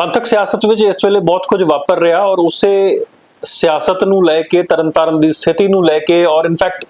ਪੰਥਕ ਸਿਆਸਤ ਵਿੱਚ ਇਸ ਵੇਲੇ ਬਹੁਤ ਕੁਝ ਵਾਪਰ ਰਿਹਾ ਔਰ ਉਸੇ ਸਿਆਸਤ ਨੂੰ ਲੈ ਕੇ ਤਰਨਤਾਰਨ ਦੀ ਸਥਿਤੀ ਨੂੰ ਲੈ ਕੇ ਔਰ ਇਨਫੈਕਟ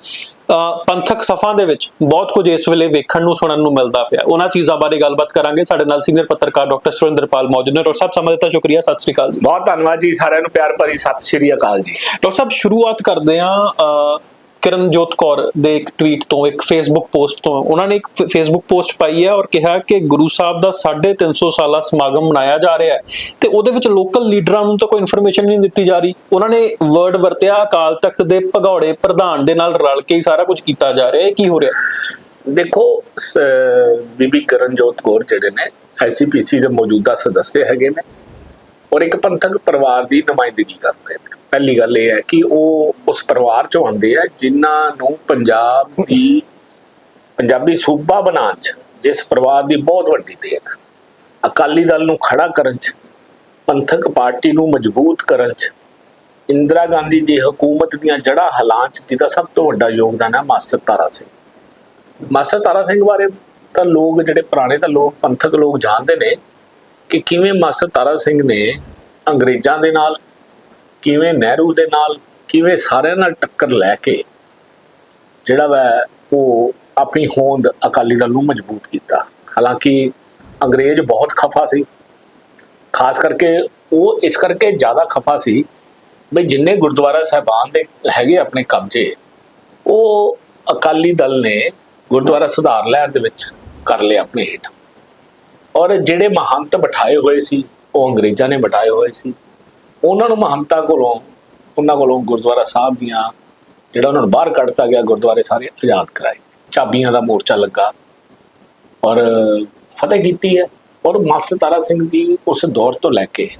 ਪੰਥਕ ਸਫਾਂ ਦੇ ਵਿੱਚ ਬਹੁਤ ਕੁਝ ਇਸ ਵੇਲੇ ਵੇਖਣ ਨੂੰ ਸੁਣਨ ਨੂੰ ਮਿਲਦਾ ਪਿਆ। ਉਹਨਾਂ ਚੀਜ਼ਾਂ ਬਾਰੇ ਗੱਲਬਾਤ ਕਰਾਂਗੇ। ਸਾਡੇ ਨਾਲ ਸੀਨੀਅਰ ਪੱਤਰਕਾਰ ਡਾਕਟਰ ਸੁਰਿੰਦਰਪਾਲ ਮੌਜੂਦ ਨੇ। ਡਾਕਟਰ ਸਾਹਿਬ ਸਮਾਂ ਦਿੱਤਾ ਸ਼ੁਕਰੀਆ। ਸਤਿ ਸ੍ਰੀ ਅਕਾਲ ਜੀ। ਬਹੁਤ ਧੰਨਵਾਦ ਜੀ ਸਾਰਿਆਂ ਨੂੰ। ਪਿਆਰ ਭਰੀ ਸਤਿ ਸ਼੍ਰੀ ਅਕਾਲ ਜੀ। ਡਾਕਟਰ ਸਾਹਿਬ ਸ਼ੁਰੂਆਤ ਕਰਦੇ ਹਾਂ ਕਿਰਨਜੋਤ ਕੌਰ ਦੇ ਇੱਕ ਟਵੀਟ ਤੋਂ, ਇੱਕ ਫੇਸਬੁੱਕ ਪੋਸਟ ਤੋਂ, ਉਹਨਾਂ ਨੇ ਇੱਕ ਫੇਸਬੁੱਕ ਪੋਸਟ ਪਾਈ ਹੈ ਔਰ ਕਿਹਾ ਕਿ ਗੁਰੂ ਸਾਹਿਬ ਦਾ 350 ਸਾਲਾ ਸਮਾਗਮ ਮਨਾਇਆ ਜਾ ਰਿਹਾ ਹੈ ਤੇ ਉਹਦੇ ਵਿੱਚ ਲੋਕਲ ਲੀਡਰਾਂ ਨੂੰ ਤਾਂ ਕੋਈ ਇਨਫੋਰਮੇਸ਼ਨ ਨਹੀਂ ਦਿੱਤੀ ਜਾ ਰਹੀ। ਉਹਨਾਂ ਨੇ ਵਰਡ ਵਰਤਿਆ, ਅਕਾਲ ਤਖਤ ਦੇ ਭਗੌੜੇ ਪ੍ਰਧਾਨ ਦੇ ਨਾਲ ਰਲ ਕੇ ਹੀ ਸਾਰਾ ਕੁਝ ਕੀਤਾ ਜਾ ਰਿਹਾ ਹੈ। ਕੀ ਹੋ ਰਿਹਾ? ਦੇਖੋ ਬੀਬੀ ਕਰਨਜੋਤ ਕੌਰ ਜਿਹੜੇ ਨੇ ਐਸਜੀਪੀਸੀ ਦੇ ਮੌਜੂਦਾ ਸਦੱਸਿਆ ਹੈਗੇ ਨੇ ਔਰ ਇੱਕ ਪੰਥਕ ਪਰਿਵਾਰ ਦੀ ਨੁਮਾਇੰਦਗੀ ਕਰਦੇ ਨੇ। ਪਹਿਲੀ ਗੱਲ ਇਹ ਹੈ ਕਿ ਉਹ ਉਸ ਪਰਿਵਾਰ ਚੋਂ ਆਉਂਦੇ ਆ ਜਿਨ੍ਹਾਂ ਨੂੰ ਪੰਜਾਬ ਦੀ ਪੰਜਾਬੀ ਸੂਬਾ ਬਣਾਉਣ ਚ, ਜਿਸ ਪਰਿਵਾਰ ਦੀ ਬਹੁਤ ਵੱਡੀ ਦੇਖ, ਅਕਾਲੀ ਦਲ ਨੂੰ ਖੜਾ ਕਰਨ ਚ, ਪੰਥਕ ਪਾਰਟੀ ਨੂੰ ਮਜ਼ਬੂਤ ਕਰਨ ਚ, ਇੰਦਰਾ ਗਾਂਧੀ ਦੀ ਹਕੂਮਤ ਦੀਆਂ ਜੜ੍ਹਾਂ ਹਲਾਂ ਚ ਜਿਹਦਾ ਸਭ ਤੋਂ ਵੱਡਾ ਯੋਗਦਾਨ ਹੈ ਮਾਸਟਰ ਤਾਰਾ ਸਿੰਘ। ਮਾਸਟਰ ਤਾਰਾ ਸਿੰਘ ਬਾਰੇ ਤਾਂ ਲੋਕ, ਜਿਹੜੇ ਪੁਰਾਣੇ ਤਾਂ ਲੋਕ, ਪੰਥਕ ਲੋਕ ਜਾਣਦੇ ਨੇ ਕਿ ਕਿਵੇਂ ਮਾਸਟਰ ਤਾਰਾ ਸਿੰਘ ਨੇ ਅੰਗਰੇਜ਼ਾਂ ਦੇ ਨਾਲ ਕਿਵੇਂ ਨਹਿਰੂ ਦੇ ਨਾਲ ਕਿਵੇਂ ਸਾਰਿਆਂ ਨਾਲ ਟੱਕਰ ਲੈ ਕੇ ਜਿਹੜਾ ਵਾ ਉਹ ਆਪਣੀ ਹੋਂਦ ਅਕਾਲੀ ਦਲ ਨੂੰ ਮਜ਼ਬੂਤ ਕੀਤਾ। ਹਾਲਾਂਕਿ ਅੰਗਰੇਜ਼ ਬਹੁਤ ਖਫਾ ਸੀ। ਖਾਸ ਕਰਕੇ ਉਹ ਇਸ ਕਰਕੇ ਜ਼ਿਆਦਾ ਖਫਾ ਸੀ ਵੀ ਜਿੰਨੇ ਗੁਰਦੁਆਰਾ ਸਾਹਿਬਾਨ ਦੇ ਹੈਗੇ ਆਪਣੇ ਕਬਜ਼ੇ, ਉਹ ਅਕਾਲੀ ਦਲ ਨੇ ਗੁਰਦੁਆਰਾ ਸੁਧਾਰ ਲਹਿਰ ਦੇ ਵਿੱਚ ਕਰ ਲਿਆ ਆਪਣੇ ਹੇਠ। ਔਰ ਜਿਹੜੇ ਮਹੰਤ ਬਿਠਾਏ ਹੋਏ ਸੀ, ਉਹ ਅੰਗਰੇਜ਼ਾਂ ਨੇ ਬਿਠਾਏ ਹੋਏ ਸੀ। ਉਹਨਾਂ ਨੂੰ ਮਹੰਤਾਂ ਕੋਲੋਂ, ਉਹਨਾਂ ਕੋਲੋਂ ਗੁਰਦੁਆਰਾ ਸਾਹਿਬ ਦੀਆਂ ਜਿਹੜਾ ਉਹਨਾਂ ਨੂੰ ਬਾਹਰ ਕੱਢਤਾ ਗਿਆ, ਗੁਰਦੁਆਰੇ ਸਾਰੇ ਆਜ਼ਾਦ ਕਰਾਏ। ਚਾਬੀਆਂ ਦਾ ਮੋਰਚਾ ਲੱਗਾ। ਔਰ ਫਤਿਹ ਕੀਤੀ ਹੈ। ਔਰ ਮਾਸਟਰ ਤਾਰਾ ਸਿੰਘ ਦੀ ਉਸ ਦੌਰ ਤੋਂ ਲੈ ਕੇ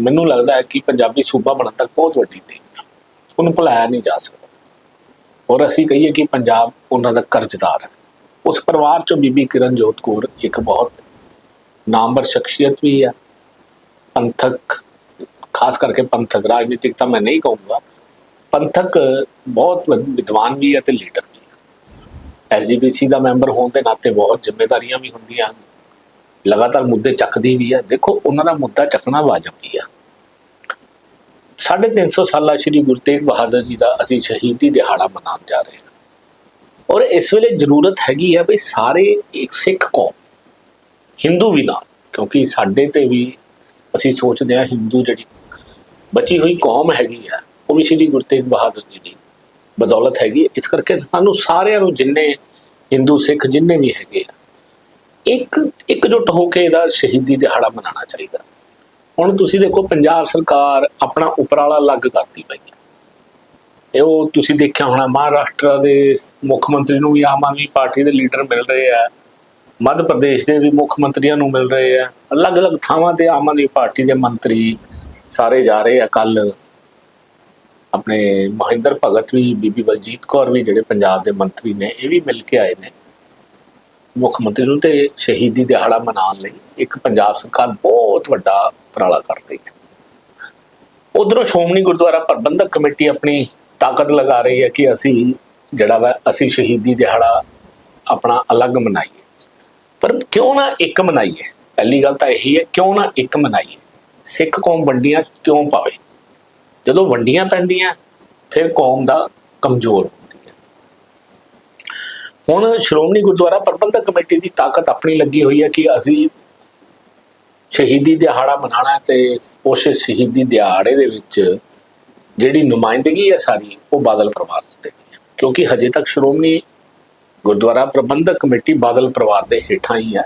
ਮੈਨੂੰ ਲੱਗਦਾ ਹੈ ਕਿ ਪੰਜਾਬੀ ਸੂਬਾ ਬਣਨ ਤੱਕ ਬਹੁਤ ਵੱਡੀ ਸੀ ਉਹਨੂੰ ਭੁਲਾਇਆ ਨਹੀਂ ਜਾ ਸਕਦਾ। ਔਰ ਅਸੀਂ ਕਹੀਏ ਕਿ ਪੰਜਾਬ ਉਹਨਾਂ ਦਾ ਕਰਜ਼ਦਾਰ ਹੈ। ਉਸ ਪਰਿਵਾਰ ਚੋਂ ਬੀਬੀ ਕਿਰਨਜੋਤ ਕੌਰ ਇੱਕ ਬਹੁਤ ਨਾਮਵਰ ਸ਼ਖਸੀਅਤ ਵੀ ਹੈ। ਪੰਥਕ, ਖਾਸ ਕਰਕੇ ਪੰਥਕ, ਰਾਜਨੀਤਿਕ ਤਾਂ ਮੈਂ ਨਹੀਂ ਕਹੂੰਗਾ, ਪੰਥਕ ਬਹੁਤ ਵਿਦਵਾਨ ਵੀ ਹੈ ਤੇ ਲੀਡਰ ਵੀ ਹੈ ਐਸਜੀਪੀਸੀ ਦਾ ਮੈਂਬਰ ਹੋਣ ਦੇ ਨਾਤੇ ਬਹੁਤ ਜ਼ਿੰਮੇਵਾਰੀਆਂ ਵੀ ਹੁੰਦੀਆਂ ਹਨ। ਲਗਾਤਾਰ ਮੁੱਦੇ ਚੱਕਦੀ ਵੀ ਹੈ ਦੇਖੋ, ਉਹਨਾਂ ਦਾ ਮੁੱਦਾ ਚੱਕਣਾ ਵਾਜਬ ਵੀ ਹੈ 350 ਸਾਲਾ ਸ਼੍ਰੀ ਗੁਰੂ ਤੇਗ ਬਹਾਦਰ ਜੀ ਦਾ ਅਸੀਂ ਸ਼ਹੀਦੀ ਦਿਹਾੜਾ ਮਨਾਉਣ ਜਾ ਰਹੇ ਹਾਂ। ਔਰ ਇਸ ਵੇਲੇ ਜ਼ਰੂਰਤ ਹੈਗੀ ਆ ਵੀ ਸਾਰੇ ਇੱਕ ਸਿੱਖ ਕੌਮ ਹਿੰਦੂ ਵੀ ਨਾਲ, ਕਿਉਂਕਿ ਸਾਡੇ ਤੇ ਵੀ ਅਸੀਂ ਸੋਚਦੇ ਹਾਂ ਹਿੰਦੂ ਜਿਹੜੀ ਬਚੀ ਹੋਈ ਕੌਮ ਹੈਗੀ ਆ, ਉਹ ਵੀ ਸ਼੍ਰੀ ਗੁਰੂ ਤੇਗ ਬਹਾਦਰ ਜੀ ਦੀ ਬਦੌਲਤ ਹੈਗੀ ਇਸ ਕਰਕੇ ਸਾਨੂੰ ਸਾਰਿਆਂ ਨੂੰ ਜਿੰਨੇ ਹਿੰਦੂ, ਸਿੱਖ ਜਿੰਨੇ ਵੀ ਹੈਗੇ ਆ, ਇੱਕ, ਇਕਜੁੱਟ ਹੋ ਕੇ ਇਹਦਾ ਸ਼ਹੀਦੀ ਦਿਹਾੜਾ ਮਨਾਉਣਾ ਚਾਹੀਦਾ। ਹੁਣ ਤੁਸੀਂ ਦੇਖੋ ਪੰਜਾਬ ਸਰਕਾਰ ਆਪਣਾ ਉਪਰਾਲਾ ਅਲੱਗ ਕਰਦੀ ਪਈ ਇਹ ਉਹ ਤੁਸੀਂ ਦੇਖਿਆ ਹੋਣਾ ਮਹਾਰਾਸ਼ਟਰ ਦੇ ਮੁੱਖ ਮੰਤਰੀ ਨੂੰ ਵੀ ਆਮ ਆਦਮੀ ਪਾਰਟੀ ਦੇ ਲੀਡਰ ਮਿਲ ਰਹੇ ਆ। ਮੱਧ ਪ੍ਰਦੇਸ਼ ਦੇ ਵੀ ਮੁੱਖ ਮੰਤਰੀਆਂ ਨੂੰ ਮਿਲ ਰਹੇ ਆ। ਅਲੱਗ-ਅਲੱਗ ਥਾਵਾਂ ਤੇ ਆਮ ਆਦਮੀ ਪਾਰਟੀ ਦੇ ਮੰਤਰੀ ਸਾਰੇ ਜਾ ਰਹੇ ਆ। ਕੱਲ ਆਪਣੇ ਮਹਿੰਦਰ ਭਗਤ ਵੀ, ਬੀਬੀ ਬਲਜੀਤ ਕੌਰ ਵੀ ਜਿਹੜੇ ਪੰਜਾਬ ਦੇ ਮੰਤਰੀ ਨੇ, ਇਹ ਵੀ ਮਿਲ ਕੇ ਆਏ ਨੇ। ਮੁੱਖ ਮੰਤਰੀ ਨੂੰ ਤੇ ਸ਼ਹੀਦੀ ਦਿਹਾੜਾ ਮਨਾਉਣ ਲਈ ਇੱਕ ਪੰਜਾਬ ਸਰਕਾਰ ਬਹੁਤ ਵੱਡਾ ਉਪਰਾਲਾ ਕਰ ਰਹੀ ਹੈ। ਉਧਰੋਂ ਸ਼੍ਰੋਮਣੀ ਗੁਰਦੁਆਰਾ ਪ੍ਰਬੰਧਕ ਕਮੇਟੀ ਆਪਣੀ ਤਾਕਤ ਲਗਾ ਰਹੀ ਹੈ ਕਿ ਅਸੀਂ ਜਿਹੜਾ ਵਾ, ਅਸੀਂ ਸ਼ਹੀਦੀ ਦਿਹਾੜਾ ਆਪਣਾ ਅਲੱਗ ਮਨਾਈਏ। ਪਰ ਕਿਉਂ ਨਾ ਇੱਕ ਮਨਾਈਏ? ਪਹਿਲੀ ਗੱਲ ਤਾਂ ਇਹੀ ਹੈ, ਕਿਉਂ ਨਾ ਇੱਕ ਮਨਾਈਏ? ਸਿੱਖ ਕੌਮ ਵੰਡੀਆਂ ਕਿਉਂ ਪਾਵੇ? ਜਦੋਂ ਵੰਡੀਆਂ ਪੈਂਦੀਆਂ, ਫਿਰ ਕੌਮ ਦਾ ਕਮਜ਼ੋਰ ਹੁੰਦੀ ਹੈ। ਹੁਣ ਸ਼੍ਰੋਮਣੀ ਗੁਰਦੁਆਰਾ ਪ੍ਰਬੰਧਕ ਕਮੇਟੀ ਦੀ ਤਾਕਤ ਆਪਣੀ ਲੱਗੀ ਹੋਈ ਹੈ ਕਿ ਅਸੀਂ ਸ਼ਹੀਦੀ ਦਿਹਾੜਾ ਮਨਾਉਣਾ ਹੈ ਤੇ ਉਸ ਸ਼ਹੀਦੀ ਦਿਹਾੜੇ ਦੇ ਵਿੱਚ ਜਿਹੜੀ ਨੁਮਾਇੰਦਗੀ ਹੈ ਸਾਰੀ, ਉਹ ਬਾਦਲ ਪਰਿਵਾਰ ਦੀ ਹੈ। ਕਿਉਂਕਿ ਹਜੇ ਤੱਕ ਸ਼੍ਰੋਮਣੀ ਗੁਰਦੁਆਰਾ ਪ੍ਰਬੰਧਕ ਕਮੇਟੀ ਬਾਦਲ ਪਰਿਵਾਰ ਦੇ ਹੇਠਾਂ ਹੀ ਹੈ।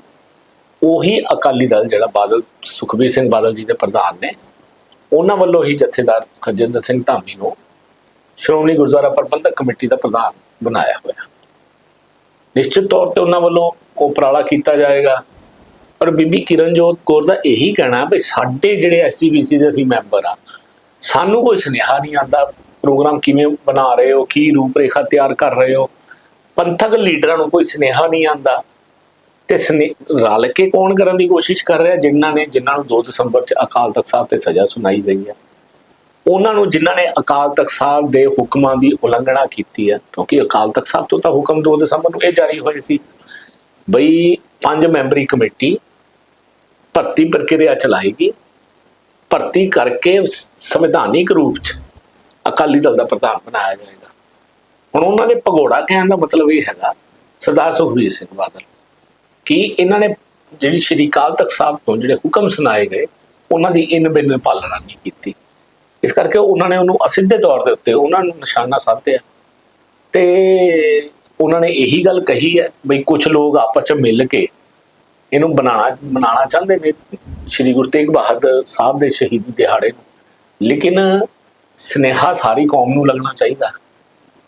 ਉਹੀ ਅਕਾਲੀ ਦਲ ਜਿਹੜਾ ਬਾਦਲ, ਸੁਖਬੀਰ ਸਿੰਘ ਬਾਦਲ ਜੀ ਦੇ ਪ੍ਰਧਾਨ ਨੇ, ਉਹਨਾਂ ਵੱਲੋਂ ਹੀ ਜਥੇਦਾਰ ਖਜਿੰਦਰ ਸਿੰਘ ਧਾਮੀ ਨੂੰ ਸ਼੍ਰੋਮਣੀ ਗੁਰਦੁਆਰਾ ਪ੍ਰਬੰਧਕ ਕਮੇਟੀ ਦਾ ਪ੍ਰਧਾਨ ਬਣਾਇਆ ਹੋਇਆ। ਨਿਸ਼ਚਿਤ ਤੌਰ ਤੇ ਉਹਨਾਂ ਵੱਲੋਂ ਉਪਰਾਲਾ ਕੀਤਾ ਜਾਏਗਾ। ਪਰ ਬੀਬੀ ਕਿਰਨਜੋਤ ਕੌਰ ਦਾ ਇਹੀ ਕਹਿਣਾ ਵੀ ਸਾਡੇ ਜਿਹੜੇ ਐਸਜੀਬੀਸੀ ਦੇ ਅਸੀਂ ਮੈਂਬਰ ਆ ਸਾਨੂੰ ਕੋਈ ਸੁਨੇਹਾ ਨਹੀਂ ਆਉਂਦਾ। ਪ੍ਰੋਗਰਾਮ ਕਿਵੇਂ ਬਣਾ ਰਹੇ ਹੋ, ਕੀ ਰੂਪਰੇਖਾ ਤਿਆਰ ਕਰ ਰਹੇ ਹੋ ਪੰਥਕ ਲੀਡਰਾਂ ਨੂੰ ਕੋਈ ਸੁਨੇਹਾ ਨਹੀਂ ਆਉਂਦਾ। ਤੇ ਸਨੇ- ਰਲ ਕੇ ਕੌਣ ਕਰਨ ਦੀ ਕੋਸ਼ਿਸ਼ ਕਰ ਰਿਹਾ? ਜਿਨ੍ਹਾਂ ਨੇ, ਜਿਨ੍ਹਾਂ ਨੂੰ 2 ਦਸੰਬਰ ਚ ਅਕਾਲ ਤਖਤ ਸਾਹਿਬ ਤੇ ਸਜ਼ਾ ਸੁਣਾਈ ਗਈ ਹੈ। ਉਹਨਾਂ ਨੂੰ ਜਿਨ੍ਹਾਂ ਨੇ ਅਕਾਲ ਤਖਤ ਸਾਹਿਬ ਦੇ ਹੁਕਮਾਂ ਦੀ ਉਲੰਘਣਾ ਕੀਤੀ ਹੈ, ਕਿਉਂਕਿ ਅਕਾਲ ਤਖਤ ਸਾਹਿਬ ਤੋਂ ਤਾਂ ਹੁਕਮ 2 ਦਸੰਬਰ ਨੂੰ ਇਹ ਜਾਰੀ ਹੋਏ ਸੀ। ਬਈ ਪੰਜ ਮੈਂਬਰੀ ਕਮੇਟੀ ਭਰਤੀ ਪ੍ਰਕਿਰਿਆ ਚਲਾਏਗੀ। ਭਰਤੀ ਕਰਕੇ ਸੰਵਿਧਾਨਿਕ ਰੂਪ ਚ ਅਕਾਲੀ ਦਲ ਦਾ ਪ੍ਰਧਾਨ ਬਣਾਇਆ ਜਾਏਗਾ। ਹੁਣ ਉਹਨਾਂ ਦੇ ਭਗੋੜਾ ਕਹਿਣ ਦਾ ਮਤਲਬ ਇਹ ਹੈਗਾ, ਸਰਦਾਰ ਸੁਖਬੀਰ ਸਿੰਘ ਬਾਦਲ, ਕਿ ਇਹਨਾਂ ਨੇ ਜਿਹੜੀ ਸ਼੍ਰੀ ਅਕਾਲ ਤਖਤ ਸਾਹਿਬ ਤੋਂ ਜਿਹੜੇ ਹੁਕਮ ਸੁਣਾਏ ਗਏ, ਉਹਨਾਂ ਦੀ ਇਨ ਬਿਨ ਪਾਲਣਾ ਨਹੀਂ ਕੀਤੀ। ਇਸ ਕਰਕੇ ਉਹਨਾਂ ਨੇ ਉਹਨੂੰ ਅਸਿੱਧੇ ਤੌਰ ਦੇ ਉੱਤੇ ਉਹਨਾਂ ਨੂੰ ਨਿਸ਼ਾਨਾ ਸਾਧਿਆ। ਤੇ ਉਹਨਾਂ ਨੇ ਇਹੀ ਗੱਲ ਕਹੀ ਹੈ ਬਈ ਕੁਝ ਲੋਕ ਆਪਸ ਚ ਮਿਲ ਕੇ ਇਹਨੂੰ ਬਣਾਉਣਾ ਬਣਾਉਣਾ ਚਾਹੁੰਦੇ ਨੇ। ਸ਼੍ਰੀ ਗੁਰੂ ਤੇਗ ਬਹਾਦਰ ਸਾਹਿਬ ਦੇ ਸ਼ਹੀਦੀ ਦਿਹਾੜੇ ਨੂੰ। ਲੇਕਿਨ ਸਨੇਹਾ ਸਾਰੀ ਕੌਮ ਨੂੰ ਲੱਗਣਾ ਚਾਹੀਦਾ।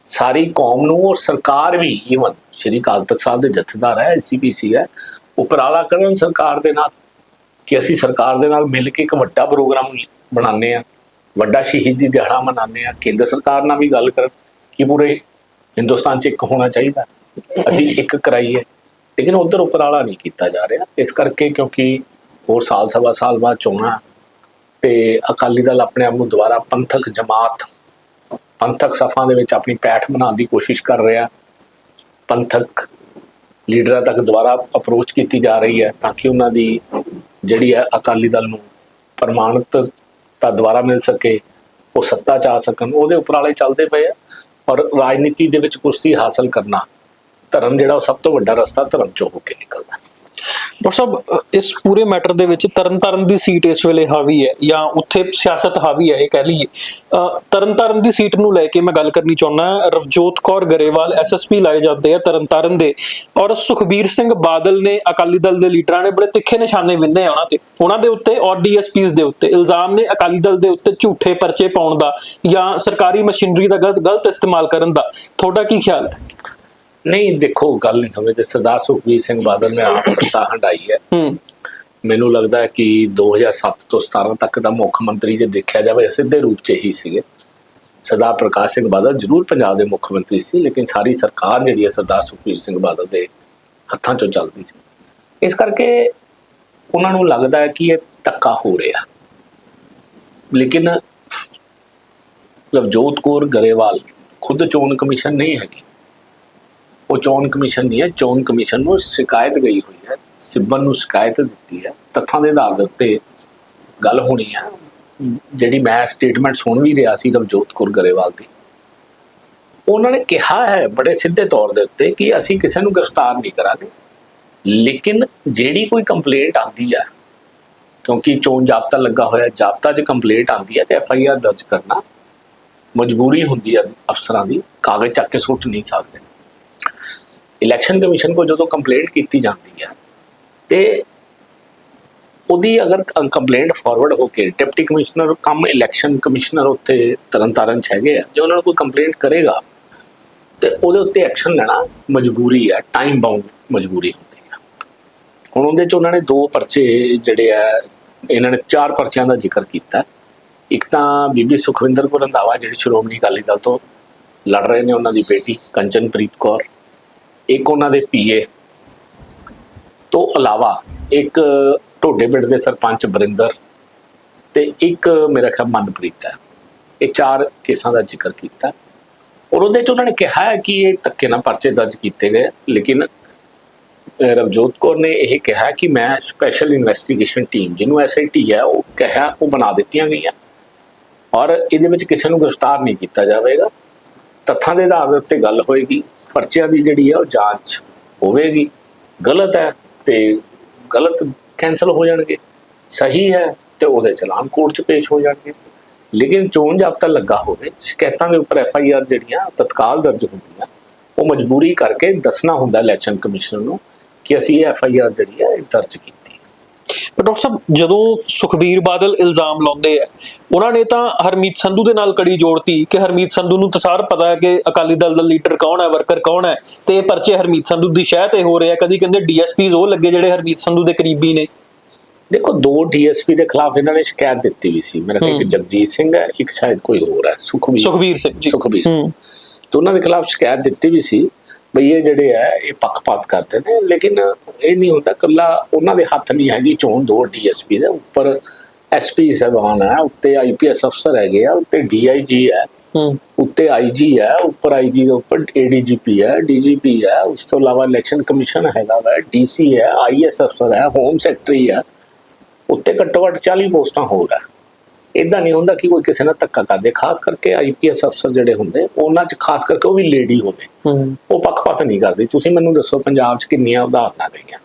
ਸਾਰੀ ਕੌਮ ਨੂੰ ਔਰ ਸਰਕਾਰ ਵੀ ਈਵਨ ਸ਼੍ਰੀ ਅਕਾਲ ਤਖਤ ਸਾਹਿਬ ਦੇ ਜਥੇਦਾਰ ਹੈ ਐਸਸੀਪੀਸੀ ਹੈ, ਉਪਰਾਲਾ ਕਰਨ ਸਰਕਾਰ ਦੇ ਨਾਲ ਕਿ ਅਸੀਂ ਸਰਕਾਰ ਦੇ ਨਾਲ ਮਿਲ ਕੇ ਇੱਕ ਵੱਡਾ ਪ੍ਰੋਗਰਾਮ ਬਣਾਉਂਦੇ ਆ ਵੱਡਾ ਸ਼ਹੀਦੀ ਦਿਹਾੜਾ ਮਨਾਉਂਦੇ ਆ ਕੇਂਦਰ ਸਰਕਾਰ ਨਾਲ ਵੀ ਗੱਲ ਕਰਨ ਕਿ ਪੂਰੇ ਹਿੰਦੁਸਤਾਨ 'ਚ ਇੱਕ ਹੋਣਾ ਚਾਹੀਦਾ, ਅਸੀਂ ਇੱਕ ਕਰਾਈਏ। ਲੇਕਿਨ ਉਧਰ ਉਪਰਾਲਾ ਨਹੀਂ ਕੀਤਾ ਜਾ ਰਿਹਾ, ਇਸ ਕਰਕੇ ਕਿਉਂਕਿ ਹੋਰ ਸਾਲ ਸਵਾ ਸਾਲ ਬਾਅਦ ਚੋਣਾਂ ਤੇ ਅਕਾਲੀ ਦਲ ਆਪਣੇ ਆਪ ਨੂੰ ਦੁਬਾਰਾ ਪੰਥਕ ਜਮਾਤ ਪੰਥਕ ਸਫਾਂ ਦੇ ਵਿੱਚ ਆਪਣੀ ਪੈਠ ਬਣਾਉਣ ਦੀ ਕੋਸ਼ਿਸ਼ ਕਰ ਰਿਹਾ। ਪੰਥਕ ਲੀਡਰਾਂ ਤੱਕ ਦੁਬਾਰਾ ਅਪਰੋਚ ਕੀਤੀ ਜਾ ਰਹੀ ਹੈ ਤਾਂ ਕਿ ਉਹਨਾਂ ਦੀ ਜਿਹੜੀ ਹੈ ਅਕਾਲੀ ਦਲ ਨੂੰ ਪ੍ਰਮਾਣਿਤ ਤਾਂ ਦੁਬਾਰਾ ਮਿਲ ਸਕੇ, ਉਹ ਸੱਤਾ ਚ ਆ ਸਕਣ, ਉਹਦੇ ਉਪਰਾਲੇ ਚੱਲਦੇ ਪਏ ਆ ਔਰ ਰਾਜਨੀਤੀ ਦੇ ਵਿੱਚ ਕੁਰਸੀ ਹਾਸਲ ਕਰਨਾ ਧਰਮ ਜਿਹੜਾ ਉਹ ਸਭ ਤੋਂ ਵੱਡਾ ਰਸਤਾ ਧਰਮ ਚੋਂ ਹੋ ਕੇ ਨਿਕਲਦਾ। ਡਾਕਟਰ ਸਾਹਿਬ, ਇਸ ਪੂਰੇ ਮੈਟਰ ਦੇ ਵਿੱਚ ਤਰਨਤਾਰਨ ਦੀ ਸੀਟ ਇਸ ਵੇਲੇ ਹਾਵੀ ਹੈ ਜਾਂ ਉੱਥੇ ਸਿਆਸਤ ਹਾਵੀ ਹੈ, ਇਹ ਕਹਿ ਲਈਏ। ਤਰਨਤਾਰਨ ਦੀ ਸੀਟ ਨੂੰ ਲੈ ਕੇ ਮੈਂ ਗੱਲ ਕਰਨੀ ਚਾਹੁੰਦਾ ਰਵਜੋਤ ਕੌਰ ਗਰੇਵਾਲ ਐਸਐਸਪੀ ਲਾਏ ਜਾਂਦੇ ਆ ਤਰਨਤਾਰਨ ਦੇ ਔਰ ਸੁਖਬੀਰ ਸਿੰਘ ਬਾਦਲ ਨੇ ਅਕਾਲੀ ਦਲ ਦੇ ਲੀਡਰਾਂ ਨੇ ਬੜੇ ਤਿੱਖੇ ਨਿਸ਼ਾਨੇ ਵਿੰਨੇ ਆ ਉਹਨਾਂ ਤੇ। ਉਹਨਾਂ ਦੇ ਉੱਤੇ ਔਰ ਡੀਐਸਪੀਸ ਦੇ ਉੱਤੇ। ਇਲਜ਼ਾਮ ਨੇ ਅਕਾਲੀ ਦਲ ਦੇ ਉੱਤੇ ਝੂਠੇ ਪਰਚੇ ਪਾਉਣ ਦਾ ਜਾਂ ਸਰਕਾਰੀ ਮਸ਼ੀਨਰੀ ਦਾ ਗਲਤ ਗਲਤ ਇਸਤੇਮਾਲ ਕਰਨ ਦਾ। ਤੁਹਾਡਾ ਕੀ ਖਿਆਲ ਹੈ? ਨਹੀਂ ਦੇਖੋ ਗੱਲ ਨਹੀਂ ਸਮਝਦੇ। ਸਰਦਾਰ ਸੁਖਬੀਰ ਸਿੰਘ ਬਾਦਲ ਨੇ ਆਪ ਸੱਤਾ ਹੰਡਾਈ ਹੈ। ਮੈਨੂੰ ਲੱਗਦਾ ਹੈ ਕਿ 2007 ਤੋਂ 17 ਤੱਕ ਦਾ ਮੁੱਖ ਮੰਤਰੀ ਜੇ ਦੇਖਿਆ ਜਾਵੇ ਸਿੱਧੇ ਰੂਪ 'ਚ ਹੀ ਸੀਗੇ। ਸਰਦਾਰ ਪ੍ਰਕਾਸ਼ ਸਿੰਘ ਬਾਦਲ ਜ਼ਰੂਰ ਪੰਜਾਬ ਦੇ ਮੁੱਖ ਮੰਤਰੀ ਸੀ ਲੇਕਿਨ ਸਾਰੀ ਸਰਕਾਰ ਜਿਹੜੀ ਹੈ ਸਰਦਾਰ ਸੁਖਬੀਰ ਸਿੰਘ ਬਾਦਲ ਦੇ ਹੱਥਾਂ 'ਚੋਂ ਚੱਲਦੀ ਸੀ। ਇਸ ਕਰਕੇ ਉਹਨਾਂ ਨੂੰ ਲੱਗਦਾ ਹੈ ਕਿ ਇਹ ਧੱਕਾ ਹੋ ਰਿਹਾ। ਲੇਕਿਨ ਲਵਜੋਤ ਕੌਰ ਗਰੇਵਾਲ ਖੁਦ ਚੋਣ ਕਮਿਸ਼ਨ ਨਹੀਂ ਹੈਗੀ। ਉਹ ਚੋਣ ਕਮਿਸ਼ਨ ਨਹੀਂ ਹੈ, ਚੋਣ ਕਮਿਸ਼ਨ ਨੂੰ ਸ਼ਿਕਾਇਤ ਗਈ ਹੋਈ ਹੈ ਸਿੱਬਲ ਨੂੰ ਸ਼ਿਕਾਇਤ ਦਿੱਤੀ ਹੈ, ਤੱਥਾਂ ਦੇ ਆਧਾਰ ਦੇ ਉੱਤੇ ਗੱਲ ਹੋਣੀ ਹੈ। ਜਿਹੜੀ ਮੈਂ ਸਟੇਟਮੈਂਟ ਸੁਣ ਵੀ ਰਿਹਾ ਸੀ ਨਵਜੋਤ ਕੌਰ ਗਰੇਵਾਲ ਦੀ, ਉਹਨਾਂ ਨੇ ਕਿਹਾ ਹੈ ਬੜੇ ਸਿੱਧੇ ਤੌਰ ਦੇ ਉੱਤੇ ਕਿ ਅਸੀਂ ਕਿਸੇ ਨੂੰ ਗ੍ਰਿਫਤਾਰ ਨਹੀਂ ਕਰਾਂਗੇ। ਲੇਕਿਨ ਜਿਹੜੀ ਕੋਈ ਕੰਪਲੇਂਟ ਆਉਂਦੀ ਹੈ, ਕਿਉਂਕਿ ਚੋਣ ਜਾਬਤਾ ਲੱਗਾ ਹੋਇਆ, ਜਾਬਤਾ 'ਚ ਕੰਪਲੇਂਟ ਆਉਂਦੀ ਹੈ ਤੇ ਐਫ ਆਈ ਆਰ ਦਰਜ ਕਰਨਾ ਮਜਬੂਰੀ ਹੁੰਦੀ ਹੈ ਅਫਸਰਾਂ ਦੀ, ਕਾਗਜ਼ ਚੱਕ ਕੇ ਸੁੱਟ ਨਹੀਂ ਸਕਦੇ। ਇਲੈਕਸ਼ਨ ਕਮਿਸ਼ਨ ਕੋ ਜਦੋਂ ਕੰਪਲੇਂਟ ਕੀਤੀ ਜਾਂਦੀ ਹੈ, ਤੇ ਉਹਦੀ ਅਗਰ ਕੰਪਲੇਂਟ ਫਾਰਵਰਡ ਹੋ ਕੇ deputy commissioner, cum election commissioner ਉੱਤੇ ਤਰਨਤਾਰਨ ਚ ਹੈਗੇ ਆ, ਜੇ ਉਹਨਾਂ ਨੂੰ ਕੋਈ ਕੰਪਲੇਂਟ ਕਰੇਗਾ, ਤੇ ਉਹਦੇ ਉੱਤੇ ਐਕਸ਼ਨ ਲੈਣਾ ਮਜਬੂਰੀ ਆ ਟਾਈਮ ਬਾਉਂਡ ਮਜਬੂਰੀ ਹੁੰਦੀ ਆ ਹੁਣ ਉਹਦੇ ਚ ਉਹਨਾਂ ਨੇ ਦੋ ਪਰਚੇ ਜਿਹੜੇ ਆ, ਇਹਨਾਂ ਨੇ ਚਾਰ ਪਰਚਿਆਂ ਦਾ ਜ਼ਿਕਰ ਕੀਤਾ। ਇੱਕ ਤਾਂ ਬੀਬੀ ਸੁਖਵਿੰਦਰ ਕੌਰ ਰੰਧਾਵਾ, ਜਿਹੜੀ ਸ਼੍ਰੋਮਣੀ ਅਕਾਲੀ ਦਲ ਤੋਂ ਲੜ ਰਹੇ ਨੇ, ਉਹਨਾਂ ਦੀ ਬੇਟੀ ਕੰਚਨਪ੍ਰੀਤ ਕੌਰ। ਇੱਕ ਉਹਨਾਂ ਦੇ ਪੀਏ। ਤੋਂ ਇਲਾਵਾ ਇੱਕ ਢੋਡੇ ਪਿੰਡ ਦੇ ਸਰਪੰਚ ਬਰਿੰਦਰ ਤੇ ਇੱਕ ਮੇਰਾ ਖਿਆਲ ਮਨਪ੍ਰੀਤ ਹੈ। ਇਹ ਚਾਰ ਕੇਸਾਂ ਦਾ ਜ਼ਿਕਰ ਕੀਤਾ। ਔਰ ਉਹਦੇ ਚ ਉਹਨਾਂ ਨੇ ਕਿਹਾ ਹੈ ਕਿ ਇਹ ਧੱਕੇ ਨਾਲ ਪਰਚੇ ਦਰਜ ਕੀਤੇ ਗਏ ਲੇਕਿਨ ਰਵਜੋਤ ਕੌਰ ਨੇ ਇਹ ਕਿਹਾ ਕਿ ਮੈਂ ਸਪੈਸ਼ਲ ਇਨਵੈਸਟੀਗੇਸ਼ਨ ਟੀਮ ਜਿਹਨੂੰ ਐਸਆਈਟੀ ਹੈ, ਉਹ ਕਿਹਾ, ਉਹ ਬਣਾ ਦਿੱਤੀਆਂ ਗਈਆਂ। ਔਰ ਇਹਦੇ ਵਿੱਚ ਕਿਸੇ ਨੂੰ ਗ੍ਰਿਫਤਾਰ ਨਹੀਂ ਕੀਤਾ ਜਾਵੇਗਾ। ਤੱਥਾਂ ਦੇ ਆਧਾਰ ਦੇ ਉੱਤੇ ਗੱਲ ਹੋਏਗੀ। ਪਰਚਿਆਂ ਦੀ ਜਿਹੜੀ ਹੈ ਉਹ ਜਾਂਚ ਹੋਵੇਗੀ। ਗਲਤ ਹੈ ਤੇ ਗਲਤ ਕੈਨਸਲ ਹੋ ਜਾਣਗੇ। ਸਹੀ ਹੈ ਤੇ ਉਹਦੇ ਚਲਾਨ ਕੋਰਟ 'ਚ ਪੇਸ਼ ਹੋ ਜਾਣਗੇ। ਲੇਕਿਨ ਚੋਣ ਜਾਬਤਾ ਲੱਗਾ ਹੋਵੇ, ਸ਼ਿਕਾਇਤਾਂ ਦੇ ਉੱਪਰ ਐਫ ਆਈ ਆਰ ਜਿਹੜੀਆਂ ਤਤਕਾਲ ਦਰਜ ਹੁੰਦੀਆਂ ਉਹ ਮਜਬੂਰੀ ਕਰਕੇ ਦੱਸਣਾ ਹੁੰਦਾ ਇਲੈਕਸ਼ਨ ਕਮਿਸ਼ਨਰ ਨੂੰ ਕਿ ਅਸੀਂ ਇਹ ਐਫ ਆਈ ਆਰ ਜਿਹੜੀ ਹੈ ਇਹ ਦਰਜ ਕੀਤੀ। ਪਰ ਡਾਕਟਰ ਸਾਹਿਬ ਜਦੋਂ ਸੁਖਬੀਰ ਬਾਦਲ ਇਲਜ਼ਾਮ ਲਾਉਂਦੇ ਆ ਉਹਨਾਂ ਨੇ ਤਾਂ ਹਰਮੀਤ ਸੰਧੂ ਦੇ ਨਾਲ ਕੜੀ ਜੋੜਤੀ ਕਿ ਹਰਮੀਤ ਸੰਧੂ ਨੂੰ ਤਾਂ ਸਾਰ ਪਤਾ ਹੈ ਕਿ ਅਕਾਲੀ ਦਲ ਦਾ ਲੀਡਰ ਕੌਣ ਹੈ ਵਰਕਰ ਕੌਣ ਹੈ ਤੇ ਇਹ ਪਰਚੇ ਹਰਮੀਤ ਸੰਧੂ ਦੀ ਸ਼ਹਿ ਤੇ ਹੋ ਰਹੇ ਆ। ਕਦੀ ਕਹਿੰਦੇ ਡੀਐਸਪੀਜ਼ ਉਹ ਲੱਗੇ ਜਿਹੜੇ ਹਰਮੀਤ ਸੰਧੂ ਦੇ ਕਰੀਬੀ ਨੇ। ਦੇਖੋ ਦੋ ਡੀਐਸਪੀ ਦੇ ਖਿਲਾਫ ਇਹਨਾਂ ਨੇ ਸ਼ਿਕਾਇਤ ਦਿੱਤੀ ਵੀ ਸੀ। ਮੇਰਾ ਇੱਕ ਜਗਜੀਤ ਸਿੰਘ ਹੈ ਇੱਕ ਸ਼ਾਇਦ ਕੋਈ ਹੋਰ ਹੈ ਸੁਖਬੀਰ। ਸੁਖਬੀਰ ਸਿੰਘ ਜੀ। ਸੁਖਬੀਰ ਤੇ ਉਹਨਾਂ ਦੇ ਖਿਲਾਫ ਸ਼ਿਕਾਇਤ ਦਿੱਤੀ ਵੀ ਸੀ। ਬਈ ਇਹ ਜਿਹੜੇ ਹੈ ਇਹ ਪੱਖਪਾਤ ਕਰਦੇ ਨੇ ਲੇਕਿਨ ਇਹ ਨਹੀਂ ਹੁੰਦਾ ਕੱਲਾ ਉਹਨਾਂ ਦੇ ਹੱਥ ਨਹੀਂ ਹੈਗੀ ਚੋਣ ਦੋ ਡੀਐਸਪੀ ਦੇ ਉੱਪਰ ਐਸਪੀ ਸਾਹਿਬਾਨ ਹੈ ਉੱਤੇ ਆਈਪੀਐਸ ਅਫਸਰ ਹੈਗੇ ਆ ਉੱਤੇ ਡੀਆਈਜੀ ਹੈ ਹੂੰ। ਉੱਤੇ ਆਈਜੀ ਹੈ ਉੱਪਰ ਆਈਜੀ ਦੇ ਉੱਪਰ ਏਡੀਜੀਪੀ ਹੈ ਡੀਜੀਪੀ ਹੈ ਉਸ ਤੋਂ ਇਲਾਵਾ ਇਲੈਕਸ਼ਨ ਕਮਿਸ਼ਨ ਹੈਗਾ ਵਾ ਡੀਸੀ ਹੈ ਆਈਐਸ ਅਫਸਰ ਹੈ ਹੋਮ ਸੈਕਟਰੀ ਹੈ ਉੱਤੇ ਘੱਟੋ ਘੱਟ 40 ਪੋਸਟਾਂ ਹੋਰ ਆ ਇਦਾਂ ਨਹੀਂ ਹੁੰਦਾ ਕਿ ਕੋਈ ਕਿਸੇ ਨਾਲ ਧੱਕਾ ਕਰ ਜੇ ਖਾਸ ਕਰਕੇ ਆਈਪੀਐਸ ਅਫਸਰ ਜਿਹੜੇ ਹੁੰਦੇ ਉਹਨਾਂ 'ਚ ਖਾਸ ਕਰਕੇ ਉਹ ਵੀ ਲੇਡੀ ਹੋਵੇ ਹੂੰ। ਉਹ ਪੱਖਪਾਤ ਨਹੀਂ ਕਰਦੀ। ਤੁਸੀਂ ਮੈਨੂੰ ਦੱਸੋ ਪੰਜਾਬ 'ਚ ਕਿੰਨੀਆਂ ਉਦਾਹਰਨਾਂ ਗਈਆਂ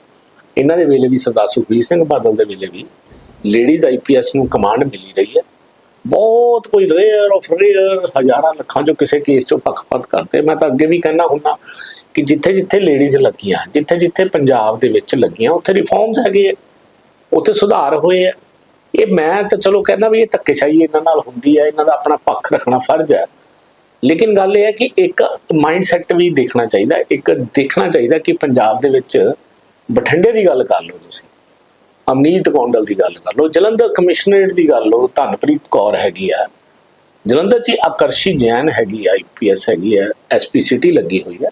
ਇਹਨਾਂ ਦੇ ਵੇਲੇ ਵੀ ਸਰਦਾਰ ਸੁਖਬੀਰ ਸਿੰਘ ਬਾਦਲ ਦੇ ਵੇਲੇ ਵੀ ਲੇਡੀਜ਼ ਆਈਪੀਐਸ ਨੂੰ ਕਮਾਂਡ ਮਿਲੀ ਰਹੀ ਹੈ। ਬਹੁਤ ਕੋਈ ਰੇਅਰ ਆਫ ਰੇਅਰ ਹਜ਼ਾਰਾਂ ਲੱਖਾਂ ਚੋਂ ਕਿਸੇ ਕੇਸ 'ਚੋਂ ਪੱਖਪਾਤ ਕਰਦੇ। ਮੈਂ ਤਾਂ ਅੱਗੇ ਵੀ ਕਹਿਣਾ ਹੁੰਦਾ ਕਿ ਜਿੱਥੇ ਜਿੱਥੇ ਲੇਡੀਜ਼ ਲੱਗੀਆਂ ਜਿੱਥੇ ਜਿੱਥੇ ਪੰਜਾਬ ਦੇ ਵਿੱਚ ਲੱਗੀਆਂ ਉੱਥੇ ਰਿਫਾਰਮਸ ਹੈਗੇ ਆ। ਉੱਥੇ ਸੁਧਾਰ ਹੋਏ ਆ। ਇਹ ਮੈਂ ਤਾਂ ਚਲੋ ਕਹਿੰਦਾ ਵੀ ਇਹ ਧੱਕੇਸ਼ਾਹੀ ਇਹਨਾਂ ਨਾਲ ਹੁੰਦੀ ਹੈ, ਇਹਨਾਂ ਦਾ ਆਪਣਾ ਪੱਖ ਰੱਖਣਾ ਫਰਜ਼ ਹੈ। ਲੇਕਿਨ ਗੱਲ ਇਹ ਹੈ ਕਿ ਇੱਕ ਮਾਈਂਡ ਸੈਟ ਵੀ ਦੇਖਣਾ ਚਾਹੀਦਾ, ਇੱਕ ਦੇਖਣਾ ਚਾਹੀਦਾ ਕਿ ਪੰਜਾਬ ਦੇ ਵਿੱਚ ਬਠਿੰਡੇ ਦੀ ਗੱਲ ਕਰ ਲਓ ਤੁਸੀਂ, ਅਮਨੀਤ ਕੌਂਡਲ ਦੀ ਗੱਲ ਕਰ ਲਓ, ਜਲੰਧਰ ਕਮਿਸ਼ਨਰੇਟ ਦੀ ਗੱਲ ਲਓ, ਧਨਪ੍ਰੀਤ ਕੌਰ ਹੈਗੀ ਆ ਜਲੰਧਰ 'ਚ ਹੀ ਆਕਰਸ਼ੀ ਜੈਨ ਹੈਗੀ ਆਈਪੀਐਸ ਹੈਗੀ ਹੈ ਐਸਪੀਸੀਟੀ ਲੱਗੀ ਹੋਈ ਹੈ।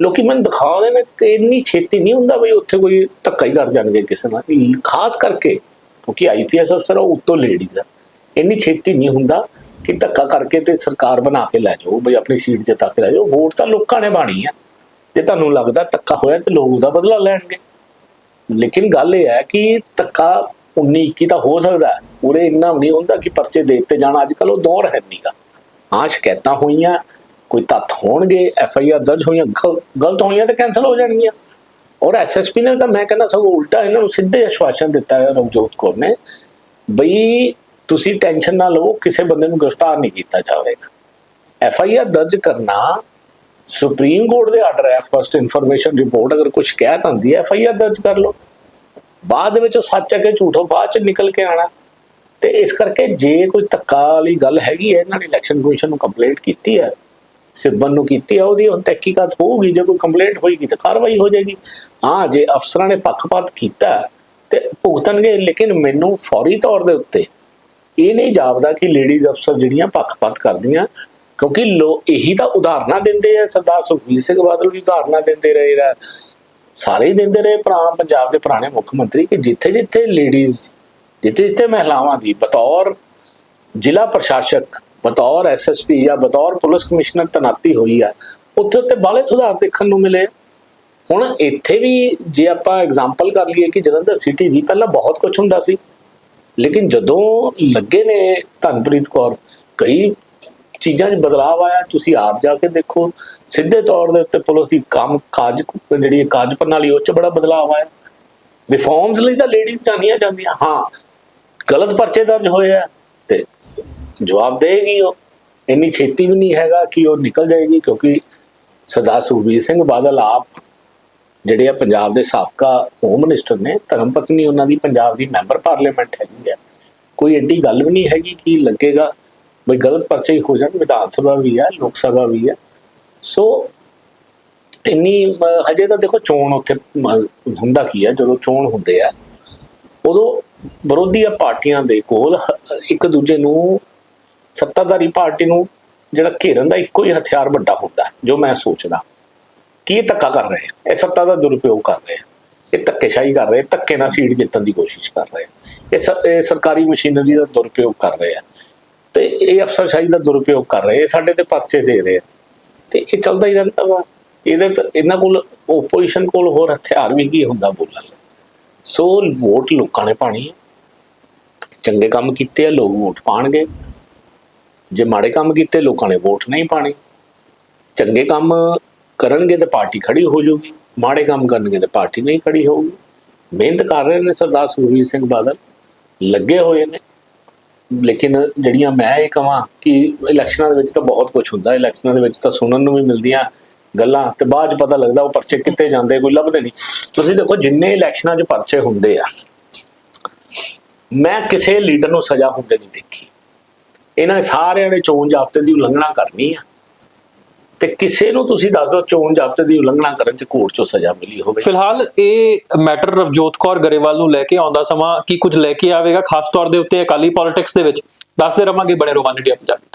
ਲੋਕੀ ਮੈਨੂੰ ਦਿਖਾਉਂਦੇ ਨੇ ਕਿ ਇੰਨੀ ਛੇਤੀ ਨਹੀਂ ਹੁੰਦਾ ਬਈ ਉੱਥੇ ਕੋਈ ਧੱਕਾ ਹੀ ਕਰ ਜਾਣਗੇ ਕਿਸੇ ਨਾਲ ਖਾਸ ਕਰਕੇ ਕਿਉਂਕਿ ਆਈਪੀਐਸ ਅਫਸਰ ਉਹ ਉੱਤੋਂ ਲੇਡੀਜ਼ ਆ। ਇੰਨੀ ਛੇਤੀ ਨਹੀਂ ਹੁੰਦਾ ਕਿ ਧੱਕਾ ਕਰਕੇ ਤੇ ਸਰਕਾਰ ਬਣਾ ਕੇ ਲੈ ਜਾਓ, ਬਈ ਆਪਣੀ ਸੀਟ ਜਿੱਤਾ ਕੇ ਲੈ ਜਾਓ। ਵੋਟ ਤਾਂ ਲੋਕਾਂ ਨੇ ਬਾਣੀ ਆ। ਜੇ ਤੁਹਾਨੂੰ ਲੱਗਦਾ ਧੱਕਾ ਹੋਇਆ ਤੇ ਲੋਕ ਉਹਦਾ ਬਦਲਾ ਲੈਣਗੇ। ਲੇਕਿਨ ਗੱਲ ਇਹ ਹੈ ਕਿ ਧੱਕਾ 19 21 ਤਾਂ ਹੋ ਸਕਦਾ ਉਰੇ ਇੰਨਾ ਵੀ ਨਹੀਂ ਹੁੰਦਾ ਕਿ ਪਰਚੇ ਦੇ ਦਿੱਤੇ ਜਾਣ। ਅੱਜ ਕੱਲ ਉਹ ਦੌਰ ਹੈ ਨਹੀਂਗਾ ਹਾਂ, ਸ਼ਿਕਾਇਤਾਂ ਹੋਈਆਂ, ਕੋਈ ਤੱਥ ਹੋਣਗੇ ਐਫ ਆਈ ਆਰ ਦਰਜ ਹੋਈਆਂ ਗਲ- ਗਲਤ ਹੋਈਆਂ ਤੇ ਕੈਨਸਲ ਹੋ ਜਾਣਗੀਆਂ। ਔਰ ਐਸਐਸਪੀ ਨੇ ਤਾਂ ਮੈਂ ਕਹਿੰਦਾ ਸਗੋਂ ਉਲਟਾ ਇਹਨਾਂ ਨੂੰ ਸਿੱਧੇ ਆਸ਼ਵਾਸਨ ਦਿੱਤਾ ਹੈ ਰਵਜੋਤ ਕੌਰ ਨੇ ਬਈ ਤੁਸੀਂ ਟੈਨਸ਼ਨ ਨਾ ਲਵੋ, ਕਿਸੇ ਬੰਦੇ ਨੂੰ ਗ੍ਰਿਫਤਾਰ ਨਹੀਂ ਕੀਤਾ ਜਾਵੇਗਾ ਐਫ ਆਈ ਆਰ ਦਰਜ ਕਰਨਾ ਸੁਪਰੀਮ ਕੋਰਟ ਦੇ ਆਰਡਰ ਹੈ। ਫਸਟ ਇਨਫੋਰਮੇਸ਼ਨ ਰਿਪੋਰਟ ਅਗਰ ਕੁਝ ਕਹਿਤ ਆਉਂਦੀ ਹੈ ਐਫ ਆਈ ਆਰ ਦਰਜ ਕਰ ਲਓ। ਬਾਅਦ ਦੇ ਵਿੱਚ ਉਹ ਸੱਚ ਹੈ ਕਿ ਝੂਠੋ ਬਾਅਦ ਚ ਨਿਕਲ ਕੇ ਆਣਾ ਤੇ ਇਸ ਕਰਕੇ ਜੇ ਕੋਈ ਧੱਕਾ ਵਾਲੀ ਗੱਲ ਹੈਗੀ ਹੈ, ਇਹਨਾਂ ਨੇ ਇਲੈਕਸ਼ਨ ਕਮਿਸ਼ਨ ਨੂੰ ਕੰਪਲੇਂਟ ਕੀਤੀ ਹੈ ਸਿੱਬਨ ਨੂੰ ਕੀਤੀ ਹੈ ਉਹਦੀ ਹੁਣ ਤਹਿਕੀਕਾਤ ਹੋਊਗੀ, ਜੇ ਕੋਈ ਕੰਪਲੇਂਟ ਹੋਏਗੀ ਤਾਂ ਕਾਰਵਾਈ ਹੋ ਜਾਏਗੀ। ਹਾਂ, ਜੇ ਅਫਸਰਾਂ ਨੇ ਪੱਖਪਾਤ ਕੀਤਾ ਤੇ ਭੁਗਤਣਗੇ, ਲੇਕਿਨ ਮੈਨੂੰ ਫੌਰੀ ਤੌਰ ਦੇ ਉੱਤੇ ਇਹ ਨਹੀਂ ਜਾਪਦਾ ਕਿ ਲੇਡੀਜ਼ ਅਫਸਰ ਜਿਹੜੀਆਂ ਪੱਖਪਾਤ ਕਰਦੀਆਂ, ਕਿਉਂਕਿ ਲੋ, ਇਹੀ ਤਾਂ ਉਦਾਹਰਨਾਂ ਦਿੰਦੇ ਆ, ਸਰਦਾਰ ਸੁਖਬੀਰ ਸਿੰਘ ਬਾਦਲ ਵੀ ਉਦਾਹਰਨਾਂ ਦਿੰਦੇ ਰਹੇ ਆ। ਸਾਰੇ ਹੀ ਦਿੰਦੇ ਰਹੇ ਪੁਰਾ ਪੰਜਾਬ ਦੇ ਪੁਰਾਣੇ ਮੁੱਖ ਮੰਤਰੀ, ਕਿ ਜਿੱਥੇ ਜਿੱਥੇ ਲੇਡੀਜ਼ ਜਿੱਥੇ ਜਿੱਥੇ ਮਹਿਲਾਵਾਂ ਦੀ, ਬਤੌਰ ਜ਼ਿਲ੍ਹਾ ਪ੍ਰਸ਼ਾਸਕ ਬਤੌਰ ਐਸਐਸਪੀ ਜਾਂ ਬਤੌਰ ਪੁਲਿਸ ਕਮਿਸ਼ਨਰ ਤਨਾਤੀ ਹੋਈ ਆ, ਉੱਥੇ ਉੱਤੇ ਬਾਲੇ ਸੁਧਾਰ ਦੇਖਣ ਨੂੰ ਮਿਲੇ। ਹੁਣ ਇੱਥੇ ਵੀ ਜੇ ਆਪਾਂ ਐਗਜ਼ਾਮਪਲ ਕਰ ਲਈਏ ਕਿ ਜਲੰਧਰ ਸਿਟੀ ਦੀ ਪਹਿਲਾਂ ਬਹੁਤ ਕੁਝ ਹੁੰਦਾ ਸੀ, ਲੇਕਿਨ ਜਦੋਂ ਲੱਗੇ ਨੇ ਧਨਪ੍ਰੀਤ ਕੌਰ, ਕਈ ਚੀਜ਼ਾਂ 'ਚ ਬਦਲਾਅ ਆਇਆ, ਤੁਸੀਂ ਆਪ ਜਾ ਕੇ ਦੇਖੋ, ਸਿੱਧੇ ਤੌਰ ਦੇ ਉੱਤੇ ਪੁਲਿਸ ਦੀ ਕੰਮ ਕਾਜ, ਜਿਹੜੀ ਇਹ ਕਾਜ ਪ੍ਰਣਾਲੀ, ਉਹ 'ਚ ਬੜਾ ਬਦਲਾਅ ਆਇਆ। ਰਿਫਾਰਮਸ ਲਈ ਤਾਂ ਲੇਡੀਜ਼ ਜਾਣੀਆਂ ਜਾਂਦੀਆਂ, ਹਾਂ, ਗਲਤ ਪਰਚੇ ਦਰਜ ਹੋਏ ਆ, ਤੇ ਜਵਾਬ ਦੇਗੀ ਉਹ। ਇੰਨੀ ਛੇਤੀ ਵੀ ਨਹੀਂ ਹੈਗਾ ਕਿ ਉਹ ਨਿਕਲ ਜਾਏਗੀ, ਕਿਉਂਕਿ ਸਰਦਾਰ ਸੁਖਬੀਰ ਸਿੰਘ ਬਾਦਲ ਆਪ ਜਿਹੜੇ ਆ ਪੰਜਾਬ ਦੇ ਸਾਬਕਾ ਹੋਮ ਮਿਨਿਸਟਰ ਨੇ, ਧਰਮ ਪਤਨੀ ਉਹਨਾਂ ਦੀ ਪੰਜਾਬ ਦੀ ਮੈਂਬਰ ਪਾਰਲੀਮੈਂਟ ਹੈਗੀ ਹੈ ਕੋਈ ਐਡੀ ਗੱਲ ਵੀ ਨਹੀਂ ਹੈਗੀ ਕਿ ਲੱਗੇਗਾ ਬਈ ਗਲਤ ਪਰਚੇ ਹੀ ਹੋ ਜਾਣ, ਵਿਧਾਨ ਸਭਾ ਵੀ ਹੈ ਲੋਕ ਸਭਾ ਵੀ ਹੈ ਸੋ ਇੰਨੀ ਹਜੇ ਤਾਂ ਦੇਖੋ ਚੋਣ ਉੱਥੇ ਹੁੰਦਾ ਕੀ ਹੈ ਜਦੋਂ ਚੋਣ ਹੁੰਦੇ ਆ, ਉਦੋਂ ਵਿਰੋਧੀਆਂ ਪਾਰਟੀਆਂ ਦੇ ਕੋਲ ਇੱਕ ਦੂਜੇ ਨੂੰ ਸੱਤਾਧਾਰੀ ਪਾਰਟੀ ਨੂੰ ਜਿਹੜਾ ਘੇਰਨ ਦਾ ਇੱਕੋ ਹੀ ਹਥਿਆਰ ਵੱਡਾ ਹੁੰਦਾ ਜੋ ਮੈਂ ਸੋਚਦਾ। ਕੀ ਇਹ ਧੱਕਾ ਕਰ ਰਹੇ ਆ? ਇਹ ਸੱਤਾ ਦਾ ਦੁਰਉਪਯੋਗ ਕਰ ਰਹੇ ਆ। ਇਹ ਧੱਕੇਸ਼ਾਹੀ ਕਰ ਰਹੇ ਧੱਕੇ ਨਾਲ ਸੀਟ ਜਿੱਤਣ ਦੀ ਕੋਸ਼ਿਸ਼ ਕਰ ਰਹੇ ਇਹ ਸ- ਇਹ ਸਰਕਾਰੀ ਮਸ਼ੀਨਰੀ ਦਾ ਦੁਰਉਪਯੋਗ ਕਰ ਰਹੇ ਆ। ਤੇ ਇਹ ਅਫਸਰਸ਼ਾਹੀ ਦਾ ਦੁਰਉਪਯੋਗ ਕਰ ਰਹੇ ਇਹ ਸਾਡੇ ਤੇ ਪਰਚੇ ਦੇ ਰਹੇ ਆ। ਤੇ ਇਹ ਚੱਲਦਾ ਹੀ ਰਹਿੰਦਾ ਵਾ। ਇਹਦੇ ਤੇ ਇਹਨਾਂ ਕੋਲ ਓਪੋਜੀਸ਼ਨ ਕੋਲ ਹੋਰ ਹਥਿਆਰ ਵੀ ਕੀ ਹੁੰਦਾ ਬੋਲਣ ਸੋ ਵੋਟ ਲੋਕਾਂ ਨੇ ਪਾਣੀ ਹੈ ਚੰਗੇ ਕੰਮ ਕੀਤੇ ਆ, ਲੋਕ ਵੋਟ ਪਾਣਗੇ। ਜੇ ਮਾੜੇ ਕੰਮ ਕੀਤੇ, ਲੋਕਾਂ ਨੇ ਵੋਟ ਨਹੀਂ ਪਾਣੀ। ਚੰਗੇ ਕੰਮ ਕਰਨਗੇ ਤਾਂ ਪਾਰਟੀ ਖੜੀ ਹੋ ਜਾਊਗੀ। ਮਾੜੇ ਕੰਮ ਕਰਨਗੇ ਤਾਂ ਪਾਰਟੀ ਨਹੀਂ ਖੜੀ ਹੋਊਗੀ। ਮਿਹਨਤ ਕਰ ਰਹੇ ਨੇ ਸਰਦਾਰ ਸੁਖਬੀਰ ਸਿੰਘ ਬਾਦਲ। ਲੱਗੇ ਹੋਏ ਨੇ। ਲੇਕਿਨ ਜਿਹੜੀਆਂ ਮੈਂ ਇਹ ਕਹਾਂ ਕਿ ਇਲੈਕਸ਼ਨਾਂ ਦੇ ਵਿੱਚ ਤਾਂ ਬਹੁਤ ਕੁਝ ਹੁੰਦਾ। ਇਲੈਕਸ਼ਨਾਂ ਦੇ ਵਿੱਚ ਤਾਂ ਸੁਣਨ ਨੂੰ ਵੀ ਮਿਲਦੀਆਂ ਗੱਲਾਂ ਤੇ ਬਾਅਦ ਚ ਪਤਾ ਲੱਗਦਾ ਉਹ ਪਰਚੇ ਕਿੱਥੇ ਜਾਂਦੇ, ਕੋਈ ਲੱਭਦੇ ਨਹੀਂ। ਤੁਸੀਂ ਦੇਖੋ ਜਿੰਨੇ ਇਲੈਕਸ਼ਨਾਂ 'ਚ ਪਰਚੇ ਹੁੰਦੇ ਆ, ਮੈਂ ਕਿਸੇ ਲੀਡਰ ਨੂੰ ਸਜ਼ਾ ਹੁੰਦੇ ਨਹੀਂ ਦੇਖੀ। ਇਹਨਾਂ ਨੇ ਸਾਰਿਆਂ ਨੇ ਚੋਣ ਜ਼ਾਬਤੇ ਦੀ ਉਲੰਘਣਾ ਕਰਨੀ ਆ। ਤੇ ਕਿਸੇ ਨੂੰ ਤੁਸੀਂ ਦੱਸ ਦਿਓ ਚੋਣ ਜ਼ਾਬਤੇ ਦੀ ਉਲੰਘਣਾ ਕਰਨ 'ਚ ਕੋਰਟ 'ਚੋਂ ਸਜ਼ਾ ਮਿਲੀ ਹੋਵੇ। ਫਿਲਹਾਲ ਇਹ ਮੈਟਰ ਰਵਜੋਤ ਕੌਰ ਗਰੇਵਾਲ ਨੂੰ ਲੈ ਕੇ ਆਉਂਦਾ ਸਮਾਂ ਕੀ ਕੁਝ ਲੈ ਕੇ ਆਵੇਗਾ, ਖਾਸ ਤੌਰ ਦੇ ਉੱਤੇ ਅਕਾਲੀ ਪੋਲਿਟਿਕਸ ਦੇ ਵਿੱਚ। ਦੱਸਦੇ ਰਵਾਂਗੇ ਬਣੇ ਰੋਮਾਨ ਇੰਡੀਆ ਪੰਜਾਬੀ।